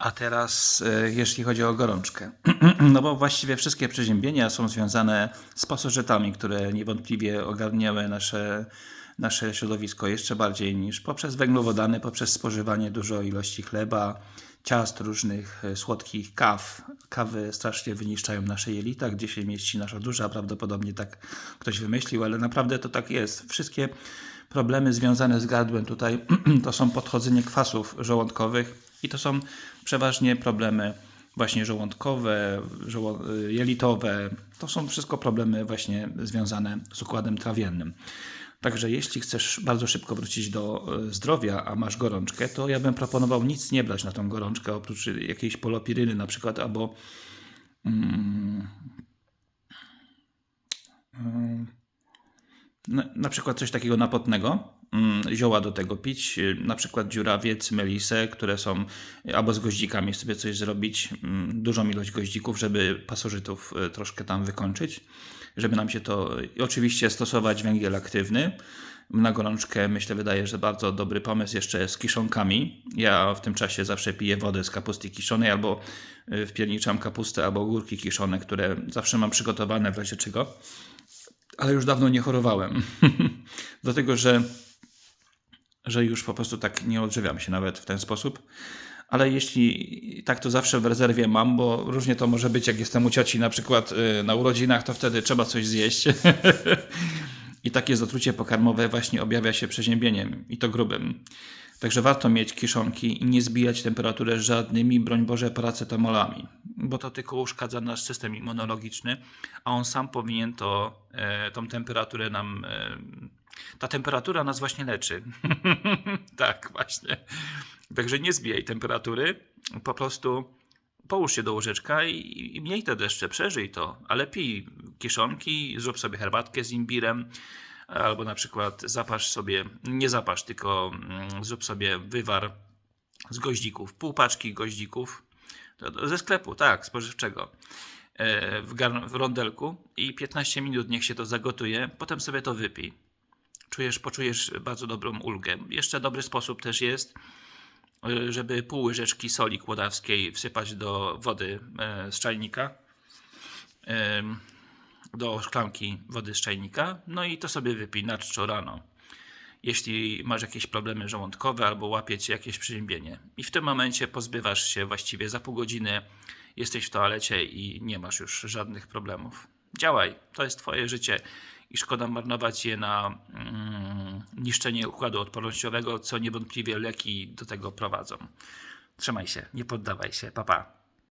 A teraz, e, jeśli chodzi o gorączkę. No bo właściwie wszystkie przeziębienia są związane z pasożytami, które niewątpliwie ogarniały nasze, nasze środowisko jeszcze bardziej niż poprzez węglowodany, poprzez spożywanie dużo ilości chleba, ciast różnych, e, słodkich kaw. Kawy strasznie wyniszczają nasze jelita, gdzie się mieści nasza dusza. Prawdopodobnie tak ktoś wymyślił, ale naprawdę to tak jest. Wszystkie problemy związane z gardłem tutaj to są podchodzenie kwasów żołądkowych i to są przeważnie problemy właśnie żołądkowe, jelitowe. To są wszystko problemy właśnie związane z układem trawiennym. Także jeśli chcesz bardzo szybko wrócić do y, zdrowia, a masz gorączkę, to ja bym proponował nic nie brać na tą gorączkę, oprócz jakiejś polopiryny na przykład, albo na, na przykład coś takiego napotnego, mm, zioła do tego pić, y, na przykład dziurawiec, melisę, które są, y, albo z goździkami sobie coś zrobić, mm, dużą ilość goździków, żeby pasożytów y, troszkę tam wykończyć, żeby nam się to, oczywiście stosować węgiel aktywny. Na gorączkę myślę, wydaje, że bardzo dobry pomysł jeszcze z kiszonkami. Ja w tym czasie zawsze piję wodę z kapusty kiszonej albo wpierniczam kapustę albo ogórki kiszone, które zawsze mam przygotowane w razie czego ale już dawno nie chorowałem. Dlatego, że, że już po prostu tak nie odżywiam się nawet w ten sposób. Ale jeśli tak to zawsze w rezerwie mam, bo różnie to może być, jak jestem u cioci na przykład y, na urodzinach, to wtedy trzeba coś zjeść. I takie zatrucie pokarmowe właśnie objawia się przeziębieniem i to grubym. Także warto mieć kiszonki i nie zbijać temperatury żadnymi, broń Boże, paracetamolami, bo to tylko uszkadza nasz system immunologiczny, a on sam powinien to, e, tą temperaturę nam. E, ta temperatura nas właśnie leczy. tak, właśnie. Także nie zbijaj temperatury, po prostu połóż się do łóżeczka i, i miej te deszcze, przeżyj to, ale pij kiszonki, zrób sobie herbatkę z imbirem, albo na przykład zapasz sobie, nie zapasz, tylko mm, zrób sobie wywar z goździków, pół paczki goździków ze sklepu, tak, spożywczego, e, w, w rondelku i 15 minut niech się to zagotuje, potem sobie to wypij. Czujesz, poczujesz bardzo dobrą ulgę. Jeszcze dobry sposób też jest, y, żeby pół łyżeczki soli kłodawskiej wsypać do wody e, z czajnika, do szklanki wody z czajnika, no i to sobie wypij na czczo rano. Jeśli masz jakieś problemy żołądkowe albo łapie cię jakieś przeziębienie. I w tym momencie pozbywasz się właściwie za pół godziny, jesteś w toalecie i nie masz już żadnych problemów. Działaj, to jest twoje życie i szkoda marnować je na mm, niszczenie układu odpornościowego, co niewątpliwie leki do tego prowadzą. Trzymaj się, nie poddawaj się, papa. Pa.